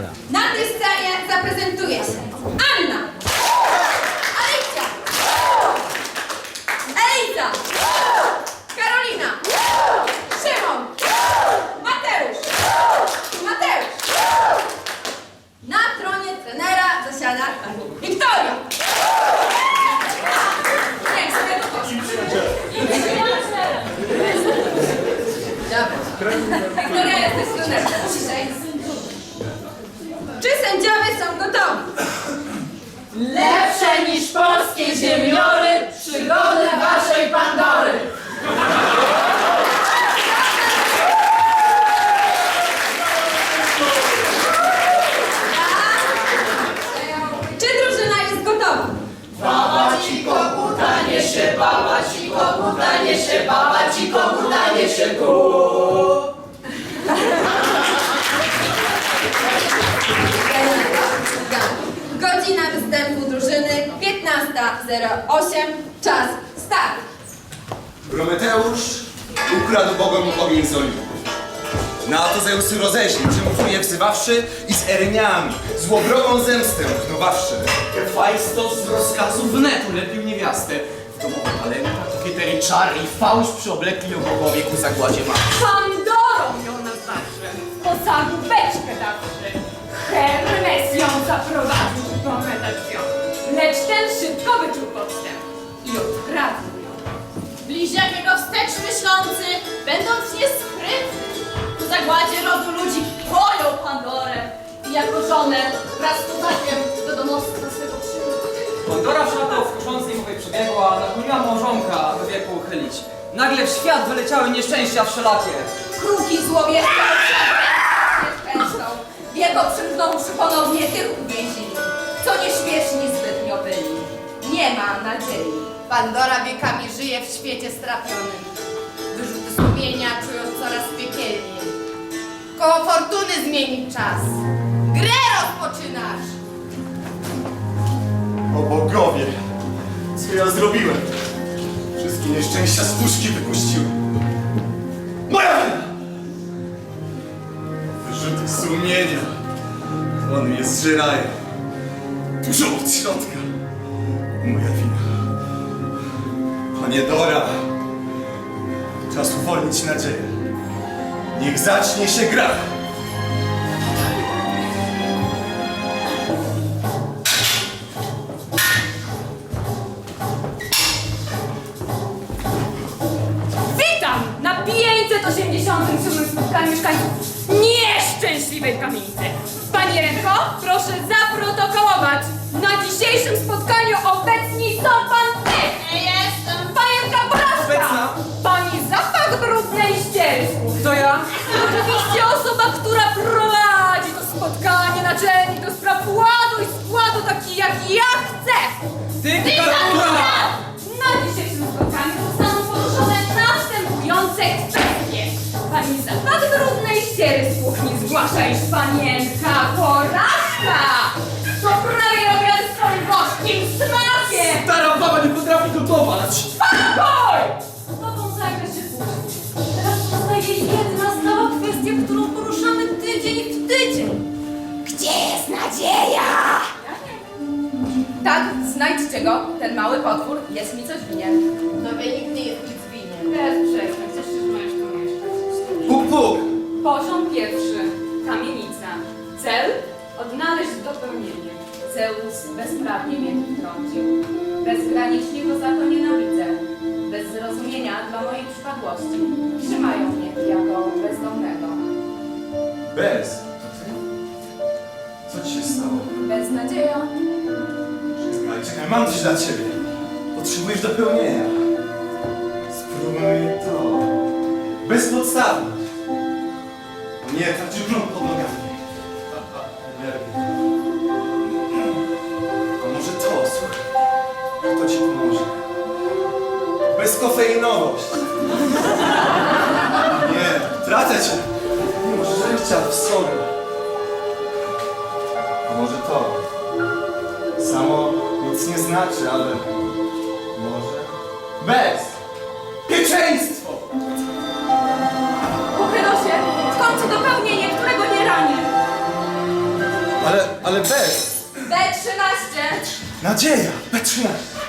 Dobra. Na tej scenie zaprezentuje się Anna, Alicja, Eliza, Karolina, Szymon, Mateusz, Mateusz. Na tronie trenera zasiada Wiktoria. Nie. Wiktoria, jesteś. Lepsze niż polskie ziemiory, przygody waszej Pandory. Czy drużyna jest gotowa? Baba ci koguta niesie, baba ci koguta niesie, baba ci koguta niesie ku. Godzina występu drużyny 15.08. Czas start. Prometeusz ukradł bogom ogień z oliwy. Na to Zeusy rozeźli, przymównie wzywawszy i z Ereniami, złobrową zemstę knowawszy. Hefajstos z rozkazu wnet ulepił niewiastę. W domowe talenta, kokieterii czar i fałsz przyoblekli ją bogowie ku zagładzie ma. Pandorą ją nazwawszy, w posagu beczkę dawszy. Hermes ją zaprowadził wyczuł podstęp i odkradł ją. Bliźniak jego wstecz myślący, będąc niesprytny, ku zagładzie rodu ludzi pojął Pandorę i jako żonę wraz z kozakiem do domostwa swego przyjął. Pandora wszelako w kuszącej mowie przebiegła, nakłoniła małżonka, by wieku uchylić. Nagle w świat wyleciały nieszczęścia wszelakie. Kruki złowieszcza nieszczęścią. Jego przymknąwszy ponownie tych uwięzili, ma nadziei. Pandora wiekami żyje w świecie strapionym. Wyrzuty sumienia czują coraz piekielniej. Koło fortuny zmienić czas. Grę rozpoczynasz! O bogowie, co ja zrobiłem? Wszystkie nieszczęścia z puszki wypuściły. Moja wina! Wyrzuty sumienia. On mnie zżeraje. Dużo od środka. Moja wina. Panie Dora, czas uwolnić nadzieję. Niech zacznie się gra. Witam na 587 spotkaniu mieszkańców nieszczęśliwej kamienicy. Pani Ręko, proszę zaprotokołować. Na dzisiejszym spotkaniu obecni są pan ty. Nie jestem. Panienka Porażka. Obecna. Pani zapach brudnej ścieżku. To ja? Oczywiście osoba, która prowadzi to spotkanie, naczelnik do spraw ładu i składu, taki jak ja chcę. Ty, która? Na dzisiejszym spotkaniu zostaną poruszone następujące kwestie. Pani zapach brudnej ściery z kuchni zgłasza, iż panienka porażka poprawi obiad gorzkim smakiem. Stara baba nie potrafi gotować! Spokój! Tobą zagra się później. Teraz pozostaje jedna stała kwestia, którą poruszamy tydzień w tydzień. Gdzie jest nadzieja? Tak, znajdźcie go. Ten mały potwór jest mi coś winien. Tobie nikt nie jest nic winien. Bez przestań, chcesz się możesz tu mieszkać. Puk, puk! Poziom pierwszy. Kamienica. Cel? Odnaleźć dopełnienie. Zeus bezprawnie mnie wtrącił. Bezgranicznie go za to nienawidzę. Bez zrozumienia dla mojej przypadłości. Trzymają mnie jako bezdomnego. Bez. Co ci się stało? Beznadzieja. Ale czekaj, mam coś dla ciebie. Potrzebujesz dopełnienia. Spróbuj to. Bezpodstawność. O nie, tracisz grunt pod nogami. Bezkofeinowość. Nie, tracę cię. Mimo szczęścia w sobie. A może to. Samo nic nie znaczy, ale może bez. Pieczeństwo! Pochylo się. W końcu dopełnienie, którego nie ranię. ale bez. B13. Nadzieja, B13.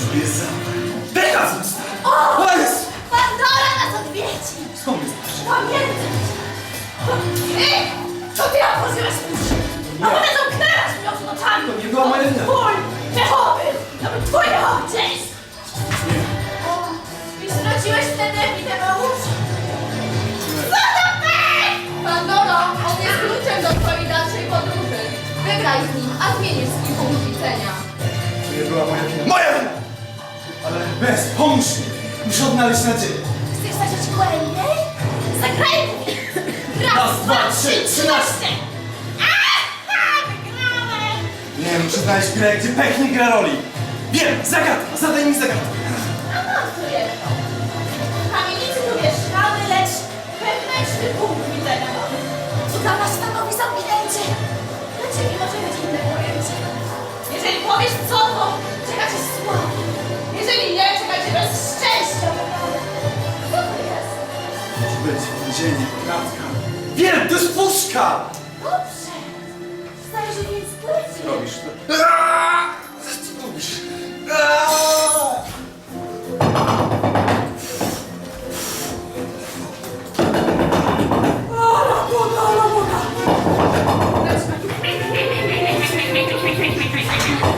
Czuję zapach. Pegasus! O! jest! Pandora nas odwiedzi! Skąd znasz? Pamiętaj! To ty! To ty otworzyłeś uszy! A potem zamknęłaś mnie oczy oczami! To nie była moja wina. Twój! Czechowy! Nawet twój Jehowy! O, i straciłeś wtedy Epidemeusz? Co to ty? Pandoro, on jest kluczem do twojej dalszej podróży. Wygraj z nim, a zmienisz swój punkt widzenia. To nie była moja wina. Moja wina! Ale bez, pomóż mi. Muszę odnaleźć nadzieję. Chcesz zacząć głębiej? Zagrajmy! Raz, dwa, trzy, trzynaście! Aha! Wygrałem! Nie, muszę znaleźć grę, gdzie pech nie gra roli. Wiem, zagadka, zadaj mi zagadkę. Kratka. Wiem, to jest puszka! Dobrze. Zajrzyj więc płycie. Robisz to. Aaaa! Co robisz? Aaaa! Poziom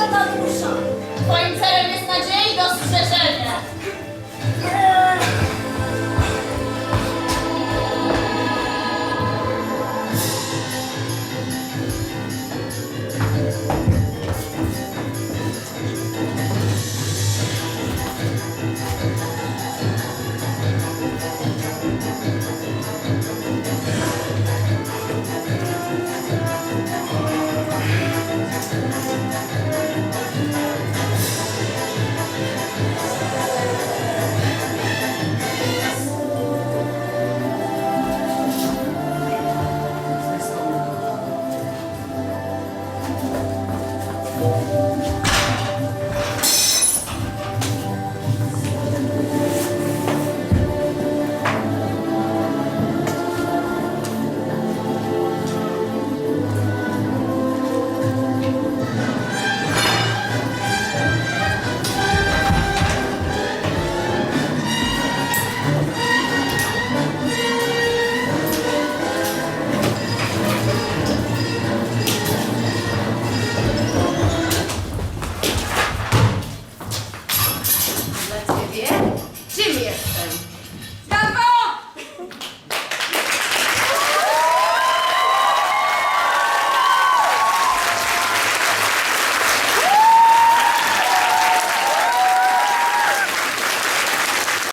let others. Find Dla ciebie? Czym jestem?